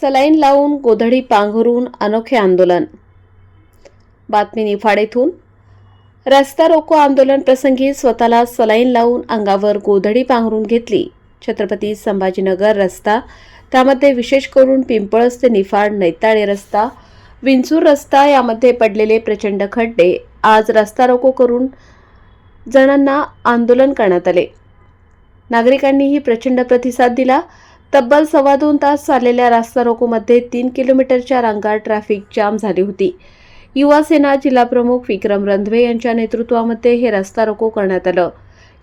Saline लावून गोधडी पांघरून अनोखे आंदोलन. बातमी निफाड येथून. रस्ता रोको आंदोलन प्रसंगी स्वतःला सलाईन लावून अंगावर गोधडी पांघरून घेतली. छत्रपती संभाजीनगर रस्ता त्यामध्ये विशेष करून पिंपळस ते निफाड नैताळे रस्ता विंचूर रस्ता यामध्ये पडलेले प्रचंड खड्डे आज रस्ता रोको करून जणांना आंदोलन करण्यात आले. नागरिकांनीही प्रचंड प्रतिसाद दिला. तब्बल सव्वा दोन तास चाललेल्या रास्ता रोकोमध्ये तीन किलोमीटरच्या रांगा ट्रॅफिक जाम झाली होती. युवा सेना जिल्हाप्रमुख विक्रम रंधवे यांच्या नेतृत्वामध्ये हे रस्ता रोको करण्यात आलं.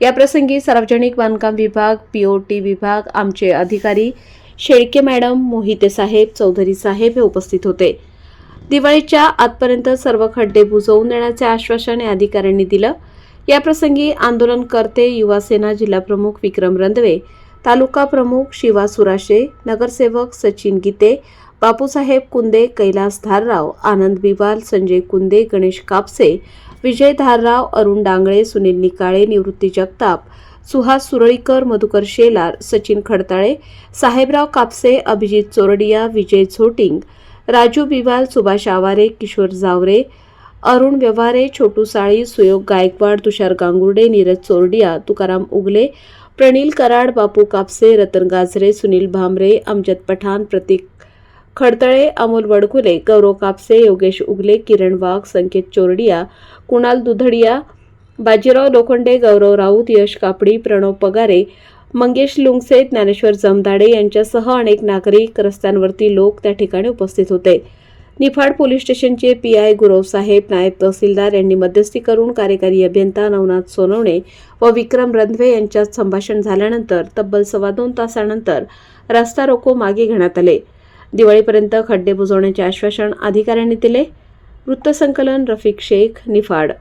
याप्रसंगी सार्वजनिक बांधकाम विभाग पीओटी विभाग आमचे अधिकारी शेळके मॅडम मोहिते साहेब चौधरी साहेब हे उपस्थित होते. दिवाळीच्या आजपर्यंत सर्व खड्डे बुजवून देण्याचे आश्वासन या अधिकाऱ्यांनी दिलं. याप्रसंगी आंदोलनकर्ते युवा सेना जिल्हाप्रमुख विक्रम रंधवे तालुका प्रमुख शिवा सुराशे नगरसेवक सचिन गीते बापूसाहेब कुंदे कैलास धारराव आनंद बिवाल संजय कुंदे गणेश कापसे विजय धारराव अरुण डांगळे सुनील निकाळे निवृत्ती जगताप सुहास सुरळीकर मधुकर शेलार सचिन खडताळे साहेबराव कापसे अभिजित चोरडिया विजय झोटिंग राजू बिवाल सुभाष आवारे किशोर जावरे अरुण व्यवहारे छोटू साळी सुयोग गायकवाड तुषार गांगुर्डे नीरज चोरडिया तुकाराम उगले प्रणील कराड बापू कापसे रतन गाजरे सुनील भामरे अमजद पठाण प्रतीक खडतळे अमोल वडकुले गौरव कापसे योगेश उगले किरण वाघ संकेत चोरडिया कुणाल दुधडिया बाजीराव लोखंडे गौरव राऊत यश कापडी प्रणव पगारे मंगेश लुंगसे ज्ञानेश्वर जमदाडे यांच्यासह अनेक नागरिक रस्त्यांवरती लोक त्या ठिकाणी उपस्थित होते. निफाड पोलीस स्टेशनचे पी आय गुरव साहेब नायब तहसीलदार यांनी मध्यस्थी करून कार्यकारी अभियंता नवनाथ सोनवणे व विक्रम रंधवे यांच्यात संभाषण झाल्यानंतर तब्बल सव्वा दोन तासानंतर रस्ता रोको मागे घेण्यात आले. दिवाळीपर्यंत खड्डे बुजवण्याचे आश्वासन अधिकाऱ्यांनी दिले. वृत्तसंकलन रफिक शेख निफाड.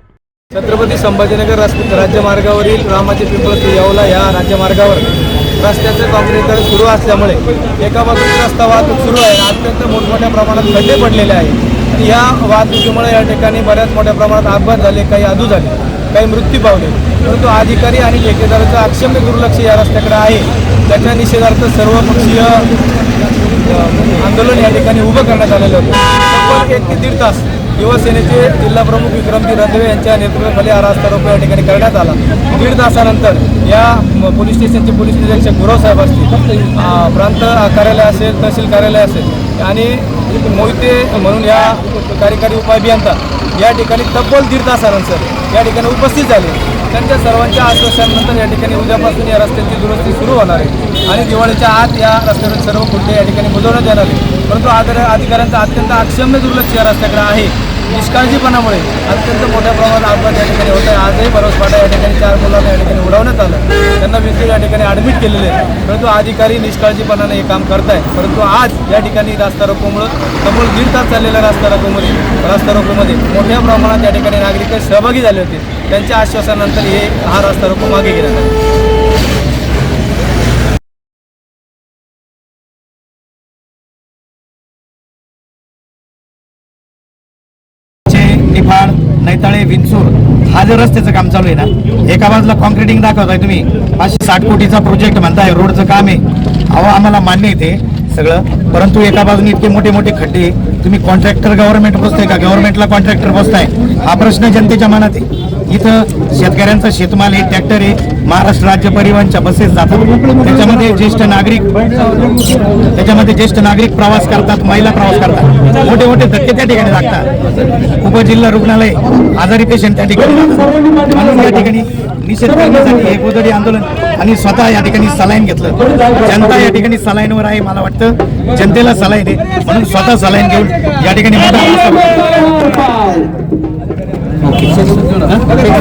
छत्रपती संभाजीनगर राष्ट्र राज्यमार्गावरील रामाचे पिंपळ येवला या राज्यमार्गावर रस्त्याचं काँक्रीटीकरण सुरू असल्यामुळे एका बाजूने रस्ता वाहतूक सुरू आहे. अत्यंत मोठमोठ्या प्रमाणात खड्डे पडलेले आहेत. आणि या वाहतुकीमुळे या ठिकाणी बऱ्याच मोठ्या प्रमाणात अपघात झाले काही अधू झाले काही मृत्यू पावले. परंतु अधिकारी आणि ठेकेदाराचं अक्षम्य दुर्लक्ष या रस्त्याकडे आहे. त्याच्या निषेधार्थ सर्वपक्षीय आंदोलन या ठिकाणी उभं करण्यात आलेलं होतं. एक ते दीड तास युवासेनेचे जिल्हाप्रमुख विक्रमजी रंधवे यांच्या नेतृत्वाखाली हा रास्ता रोको या ठिकाणी करण्यात आला. दीड तासानंतर या पोलीस स्टेशनचे पोलीस निरीक्षक गुरव साहेब असतील प्रांत कार्यालय असेल तहसील कार्यालय असेल आणि मोहिते म्हणून या कार्यकारी उपाभियंता या ठिकाणी तब्बल दीड तासानंतर या ठिकाणी उपस्थित झाले. त्यांच्या सर्वांच्या आश्वासनानंतर या ठिकाणी उद्यापासून या रस्त्याची दुरुस्ती सुरू होणार आहे आणि दिवाळीच्या आत या रस्त्यावरील सर्व खुर्टे या ठिकाणी बुजवण्यात येणार आहे परंतु आदर अधिकाऱ्यांचा अत्यंत अक्षम्य दुर्लक्ष या रस्त्याकडे आहे. निष्काळजीपणामुळे अत्यंत मोठ्या प्रमाणात अपघात या ठिकाणी होत आहे. आजही बरोसपाटा या ठिकाणी चार मुलांना या ठिकाणी उडवण्यात आलं. त्यांना विद्युत या ठिकाणी ॲडमिट केलेले आहे. परंतु अधिकारी निष्काळजीपणाने हे काम करताय परंतु आज या ठिकाणी रास्ता रोकोमुळं समोर दीड तास चाललेल्या रास्ता रोकोमध्ये रास्ता रोकोमध्ये मोठ्या प्रमाणात या ठिकाणी नागरिक सहभागी झाले होते. त्यांच्या आश्वासनानंतर हे हा रास्ता रोको मागे घेण्यात आला. विंचूर हा जे रस्त्याचं काम चालू आहे ना एका बाजूला कॉन्क्रिटिंग दाखवताय तुम्ही. पाचशे साठ कोटीचा प्रोजेक्ट म्हणताय रोडचं काम आहे. अहो आम्हाला मान्य आहे ते सगळं. परंतु एका बाजूने इतके मोठे मोठे खड्डे तुम्ही कॉन्ट्रॅक्टर गव्हर्नमेंट बसताय का? गव्हर्नमेंटला कॉन्ट्रॅक्टर बसताय. हा प्रश्न जनतेच्या मनात आहे. इथं शेतकऱ्यांचा शेतमाल हे ट्रॅक्टर आहे. महाराष्ट्र राज्य परिवहनच्या बसेस जातात. त्याच्यामध्ये ज्येष्ठ नागरिक त्याच्यामध्ये ज्येष्ठ नागरिक प्रवास करतात महिला प्रवास करतात. मोठे मोठे धक्के त्या ठिकाणी लागतात. उपजिल्हा रुग्णालय आजारी पेशंट त्या ठिकाणी म्हणून या ठिकाणी निषेध करण्यासाठी हे गोदडी आंदोलन आणि स्वतः या ठिकाणी सलाईन घेतलं. जनता या ठिकाणी सलाईनवर आहे मला वाटतं. जनतेला सलाईन आहे. म्हणून स्वतः सलाईन घेऊन या ठिकाणी मोठा Okay.